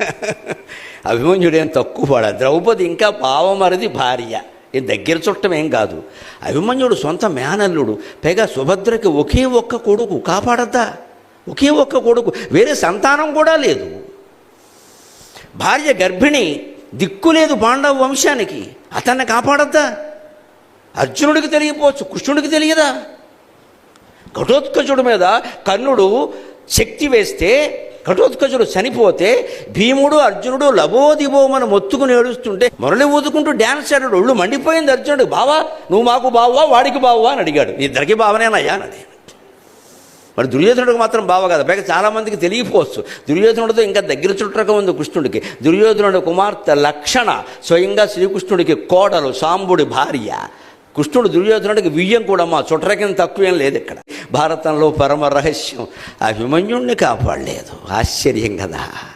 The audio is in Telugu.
అభిమన్యుడేం తక్కువ పడ ద్రౌపది ఇంకా పావమరిది భార్య. ఇది దగ్గర చుట్టం ఏం కాదు. అభిమన్యుడు సొంత మేనల్లుడు. పైగా సుభద్రకి ఒకే ఒక్క కొడుకు. కాపాడద్దా? ఒకే ఒక్క కొడుకు. వేరే సంతానం కూడా లేదు. భార్య గర్భిణి. దిక్కు లేదు పాండవ వంశానికి. అతన్ని కాపాడద్దా? అర్జునుడికి తెలియపోవచ్చు. కృష్ణుడికి తెలియదా? ఘటోత్కచుడి మీద కర్ణుడు శక్తి వేస్తే ఘటోత్కచుడు చనిపోతే భీముడు అర్జునుడు లబోదిబోమని మొత్తుకుని ఏడుస్తుంటే మురళి ఊదుకుంటూ డ్యాన్స్ ఆడాడు. ఒళ్ళు మండిపోయింది అర్జునుడు. బావా నువ్వు మాకు బావా వాడికి బావా అని అడిగాడు. ఇద్దరికి బావనేనయ్యా అని అడిగాడు. మరి దుర్యోధనుడికి మాత్రం బావ కదా. పైగా చాలామందికి తెలియకపోవచ్చు దుర్యోధనుడితో ఇంకా దగ్గర చుట్టక ఉంది కృష్ణుడికి. దుర్యోధనుడి కుమార్తె లక్షణ స్వయంగా శ్రీకృష్ణుడికి కోడలు సాంబుడి భార్య. కృష్ణుడు దుర్యోధనుడికి వియ్యం కూడా మా చుట్టరకిన తక్కువేం లేదు ఇక్కడ. భారతంలో పరమ రహస్యం అభిమన్యుణ్ణి కాపాడలేదు. ఆశ్చర్యం కదా.